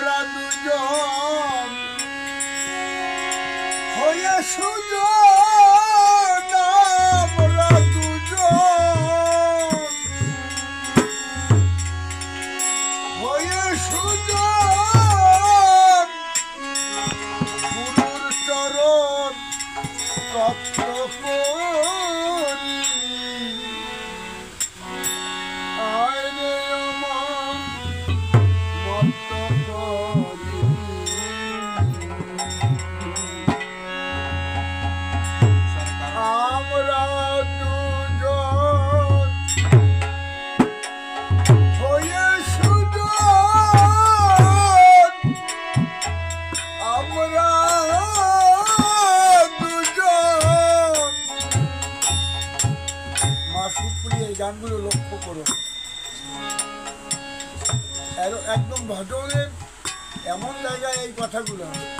আমরা দুজন। হয়ে সুযোগ 开不了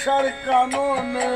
বর্ষার কামনে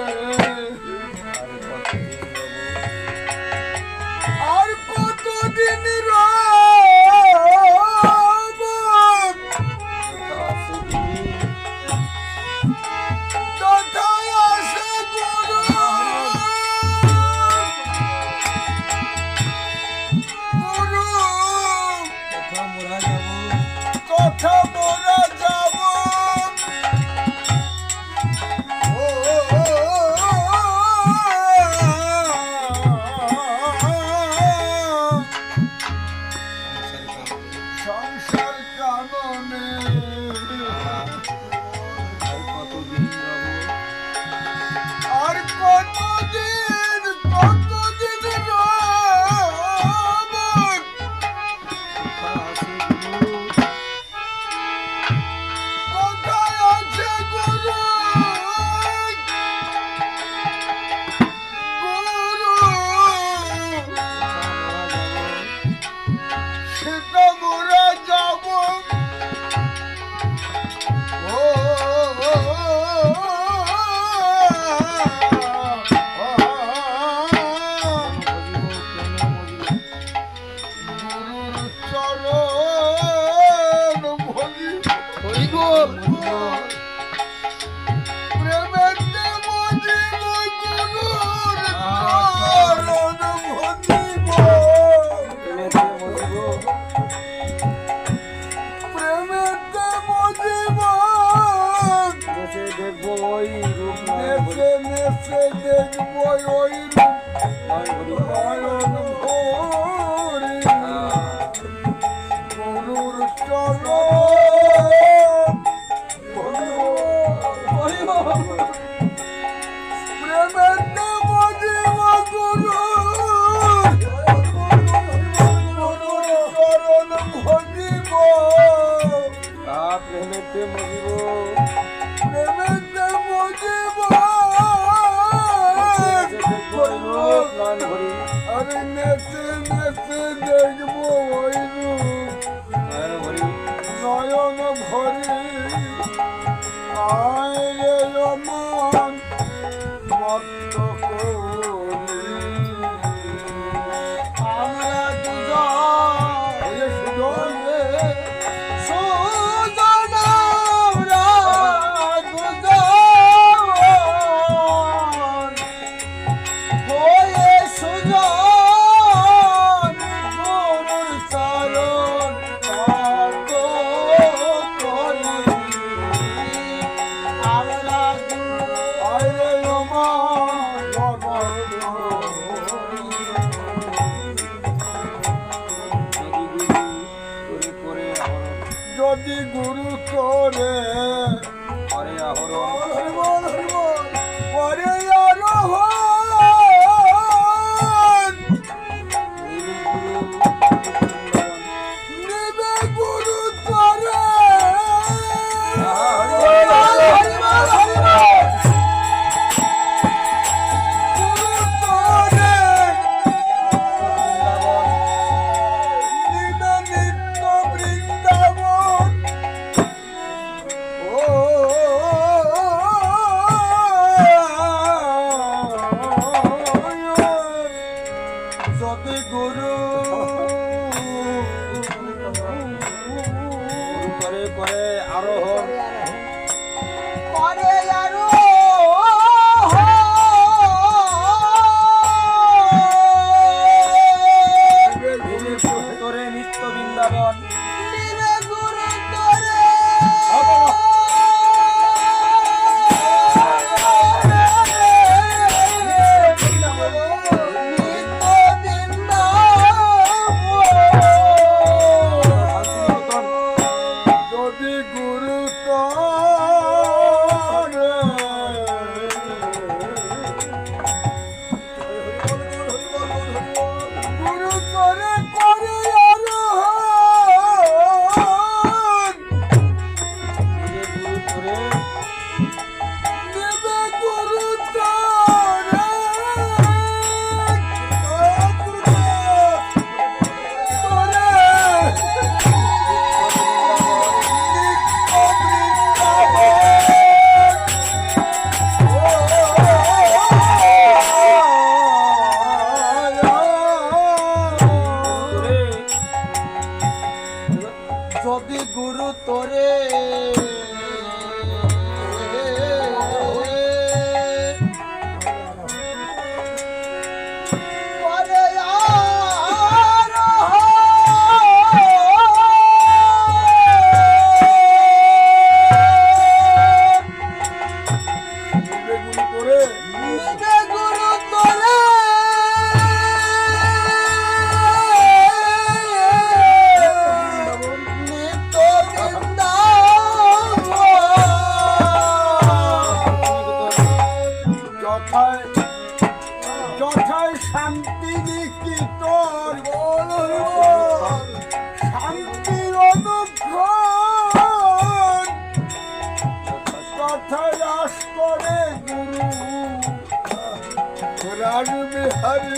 হরি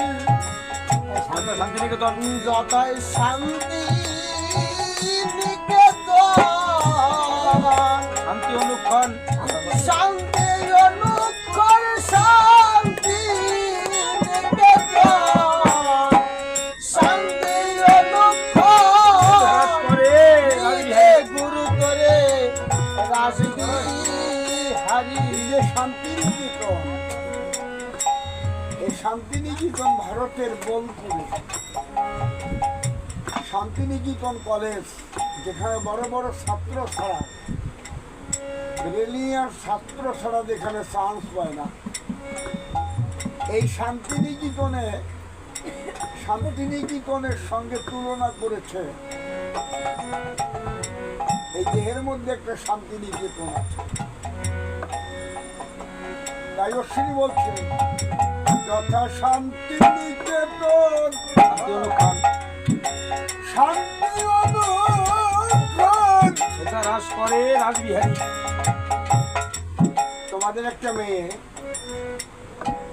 শান্তিনিকেতন যতই শান্তি নিকেতন শান্তি অনুক্ষণ। শান্তি অনুক্ষণ শান্তি নিকেতন শান্তি অনুক্ষণ। গুরু করে রাজগুরু হরি। শান্তি নিকেতন। শান্তিনিকেতন ভারতের বোলপুর। শান্তিনিকেতন কলেজ, যেখানে বড় বড় ছাত্র ছাড়া ব্রিলিয়ার ছাত্র ছাড়া যেখানে চান্স পায় না। এই শান্তিনিকেতনে, শান্তিনিকেতনের সঙ্গে তুলনা করেছে। এই দেহের মধ্যে একটা শান্তিনিকেতন আছে। তাই অশ্বিনী বলছেন যথা শান্তি অনুক্ষণ শান্তি হ্রাস করে রাসবিহারী তোমাদের একটা মেয়ে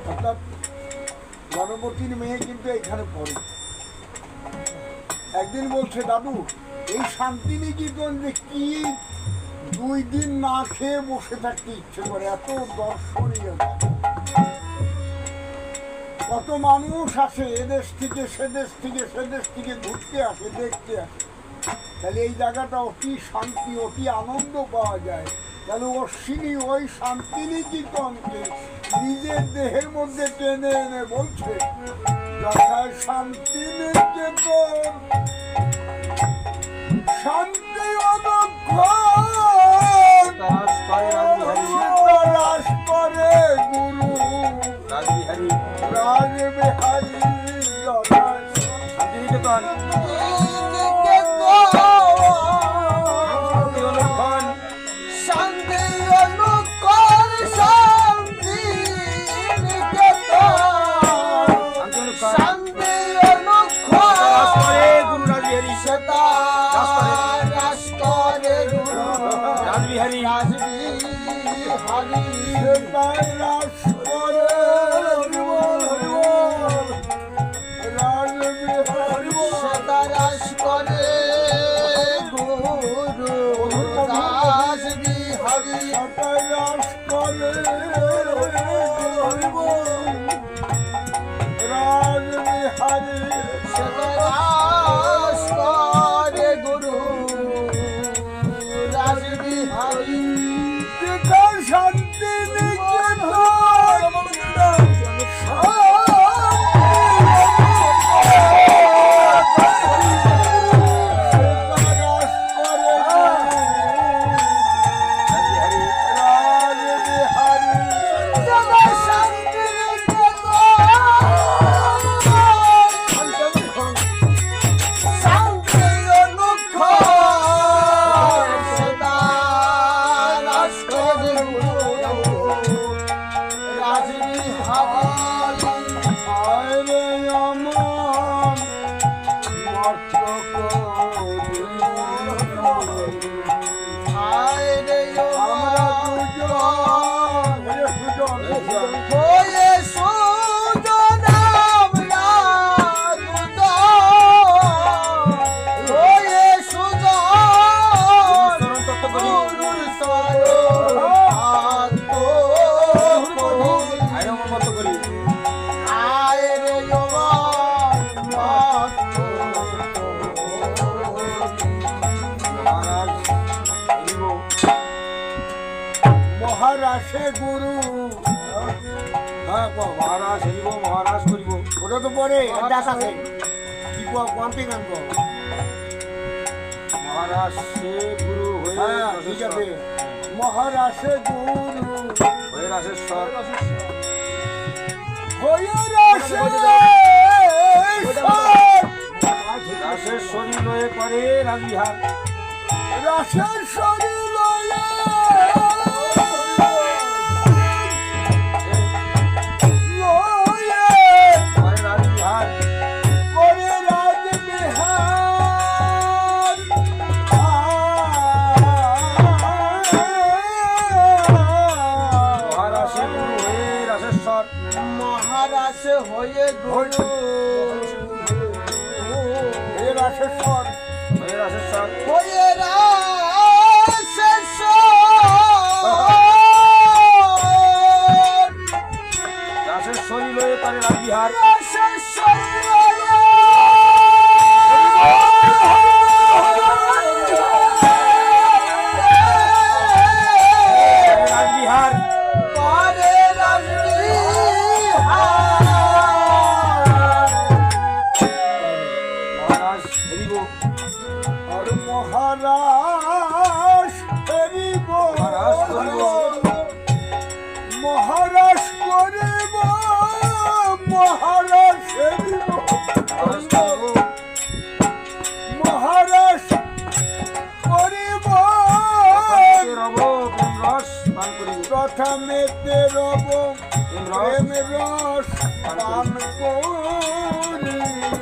অর্থাৎ গণপতির মেয়ে কিন্তু এখানে পড়ে। একদিন বলছে দাদু এই শান্তিনিকেতন যে কি? দুই দিন না খেয়ে বসে থাকতে ইচ্ছে করে। এত দর্শনীয়। কত মানুষ আসে, এদেশ থেকে সেদেশ থেকে সেদেশ থেকে ঘুরতে আসে, দেখতে আসে। তাহলে এই জায়গাটা অতি শান্তি, অতি আনন্দ পাওয়া যায়। তাহলে অশ্বিনী ওই শান্তিনিকেতনকে নিজের দেহের মধ্যে টেনে এনে বলছে যথা শান্তিনিকেতন শান্তি অনুক্ষণ রাস করে করে গুরু মহারাষ্ট্রে গুরু। হ্যাঁ মহারাজ হরিব মহারাজ করিব ওটা তো পরে দাস আছে। কি কোয়া কোয়ান্তি গান কো মহারাজ সে গুরু হয়ে ঠিক আছে। মহারাষ্ট্রে গুরু। হয়ে হয়ে লয়ে করে রাজবিহার। রাশেশ্বরী মহারাজ হয়ে গুরু হে রাশেশ্বর হয়ে রাসেশ্বর হয়ে রাশেশ্বর রাসেশ্বরী লয়ে করে রাজবিহার রাজবিহার মহারাজ করিব মহারাজ সেবিব মহারাজ করিব প্রথমে রব প্রেম রস পান করিব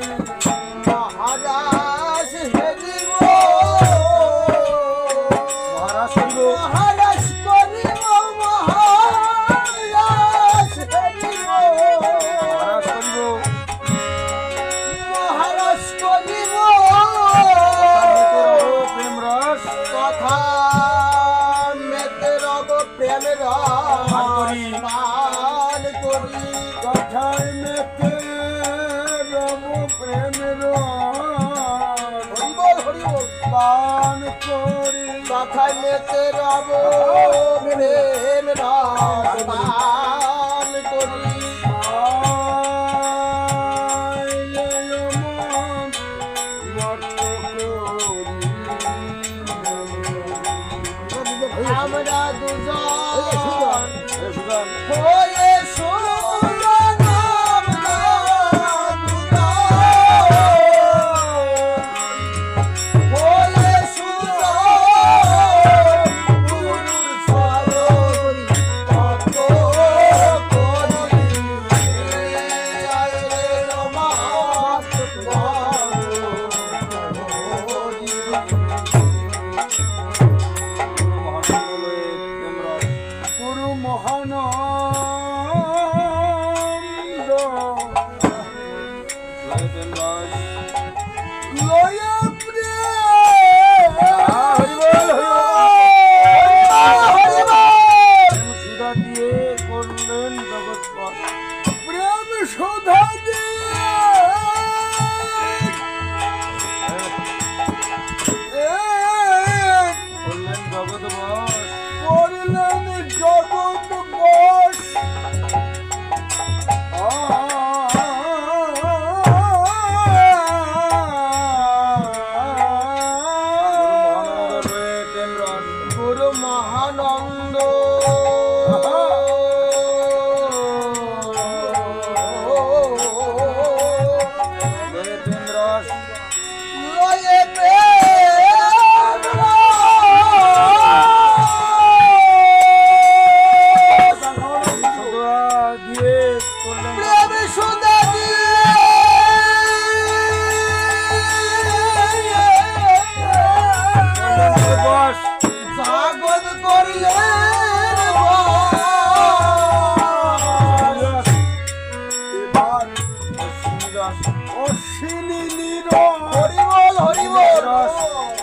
কথায় মেতে রব প্রেমের হরিবল হরিবল পান করি কথায় মেতে রব প্রেম রাম রস অশ্বিনী রস হরিবল হরিবল। রস